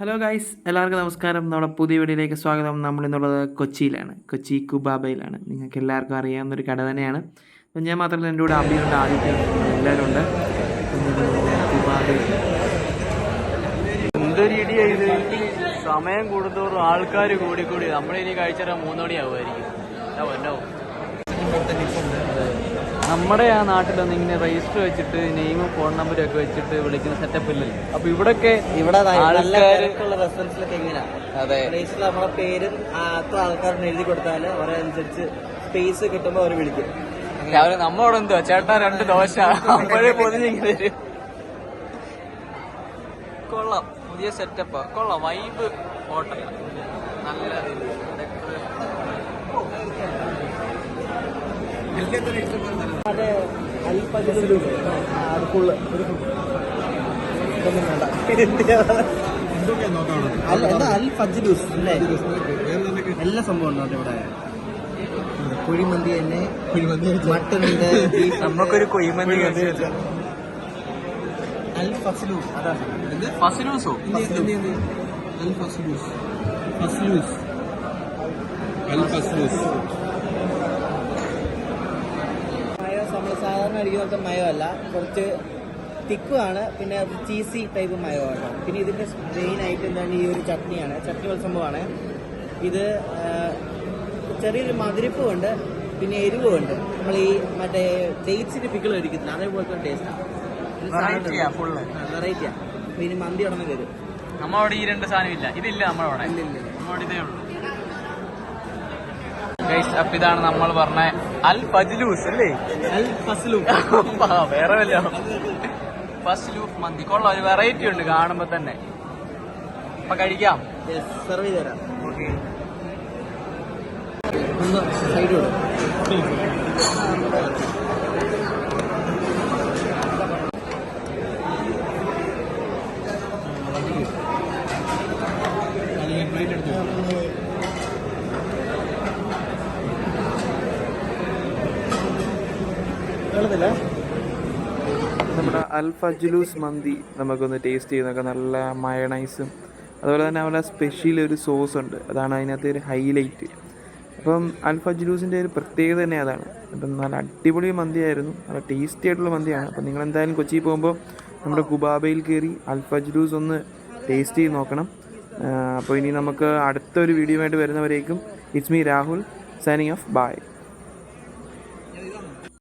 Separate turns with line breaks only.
Hello guys എല്ലാവർക്കും നമസ്കാരം. നമ്മുടെ പുതിയ വീഡിയോയിലേക്ക് സ്വാഗതം. നമ്മൾ ഇന്നുള്ളത് കൊച്ചിയിലാണ്. കൊച്ചി കുബാബയിലാണ്. നിങ്ങൾക്ക് എല്ലാവർക്കും അറിയാവുന്ന ഒരു കട തന്നെയാണ്. അപ്പം ഞാൻ മാത്രമല്ല എന്റെ കൂടെ അഭിയുണ്ട് ആദിത്യമുണ്ട് എല്ലാവരും ഉണ്ട്.
സമയം കൂടുന്തോറും ആൾക്കാർ കൂടി കൂടി നമ്മളിനി കഴിച്ചാൽ മൂന്ന് മണിയാവുമായിരിക്കും. നമ്മുടെ ആ നാട്ടിലൊന്നും ഇങ്ങനെ രജിസ്റ്റർ വെച്ചിട്ട് നെയിമും ഫോൺ നമ്പറും ഒക്കെ വെച്ചിട്ട് വിളിക്കുന്ന സെറ്റപ്പ് ഇല്ലല്ലോ അപ്പൊ ഇവിടൊക്കെ
ഇവിടെ എങ്ങനെയാ
അതെ.
നമ്മളെ പേരും അത്ര ആൾക്കാരുടെ എഴുതി കൊടുത്താൽ അവരനുസരിച്ച് സ്പേസ് കിട്ടുമ്പോ അവർ വിളിക്കും.
രാവിലെ നമ്മളോട് എന്തോ ചേട്ടാ രണ്ട് ദോശ. അപ്പോഴേ തരും കൊള്ളാം. പുതിയ സെറ്റപ്പാ കൊള്ളാം. Vibe hotel. നല്ല
മറ്റേ ഒരു ഇതൊന്നും വേണ്ട അല്ല എന്താ അൽ ഫജ്ലൂസ് അല്ലേ എല്ലാ സംഭവം ഉണ്ട് ഇവിടെ കുഴിമന്തി തന്നെ ഉണ്ട് beef
നമുക്കൊരു കൊയ്മന്തി
അൽ ഫസ്ലൂസ് അതാണ്
ഫസ്ലൂസോ
അൽ ഫസ്ലൂസ് ഫസ്ലൂസ് അൽ നമ്മൾ സാധാരണ അടിക്കുന്ന മയോ അല്ല കുറച്ച് തിക്കുമാണ് പിന്നെ ചീസി ടൈപ്പ് മയോ ആണ് പിന്നെ ഇതിന്റെ മെയിൻ ആയിട്ട് എന്താണ് ഈ ഒരു ചട്നിയാണ്. ചട്നി സംഭവമാണ്. ഇത് ചെറിയൊരു മധുരിപ്പുമുണ്ട്. പിന്നെ എരിവും ഉണ്ട് നമ്മൾ ഈ മറ്റേ ഡേറ്റ്സിന്റെ പിക്കിൾ കഴിക്കുന്നത്. അതേപോലത്തെ ടേസ്റ്റാണ്. വെറൈറ്റിയാണ് പിന്നെ മന്തി ഉടനെ വരും.
നമ്മളവിടെ ഈ രണ്ട് സാധനം ഇല്ല. ഇതില്ല നമ്മളവിടെ നമ്മളവിടെ ഇതേ ഉള്ളൂ. അപ്പൊ ഇതാണ് നമ്മൾ പറഞ്ഞ അൽ ഫജ്ലൂസ് അല്ലേ?
അൽ ഫസ്ലു
വേറെ വല്ല ഫസ്ലൂഫ് മന്തി. കൊള്ളാം ഒരു വെറൈറ്റി ഉണ്ട് കാണുമ്പോ തന്നെ. അപ്പൊ കഴിക്കാം.
സെർവ് തരാം. ഒന്ന് സൈഡ്
നമ്മുടെ അൽഫ ജുലൂസ് മന്തി നമുക്കൊന്ന് ടേസ്റ്റ് ചെയ്യുന്നൊക്കെ നല്ല മയണൈസും അതുപോലെ തന്നെ അവരുടെ സ്പെഷ്യൽ ഒരു സോസ് ഉണ്ട്. അതാണ് അതിനകത്ത് ഒരു ഹൈലൈറ്റ് അപ്പം അൽഫ ജുലൂസിന്റെ ഒരു പ്രത്യേകത തന്നെ അതാണ്. അപ്പം നല്ല അടിപൊളി മന്തിയായിരുന്നു. നല്ല ടേസ്റ്റി ആയിട്ടുള്ള മന്തിയാണ്. അപ്പം നിങ്ങൾ എന്തായാലും കൊച്ചിയിൽ പോകുമ്പോൾ നമ്മുടെ കുബാബയിൽ കയറി അൽഫ ജുലൂസ് ഒന്ന് ടേസ്റ്റ് ചെയ്ത് നോക്കണം. അപ്പോൾ ഇനി നമുക്ക് അടുത്തൊരു വീഡിയോ ആയിട്ട് വരുന്നവരേക്കും it's me Rahul signing off bye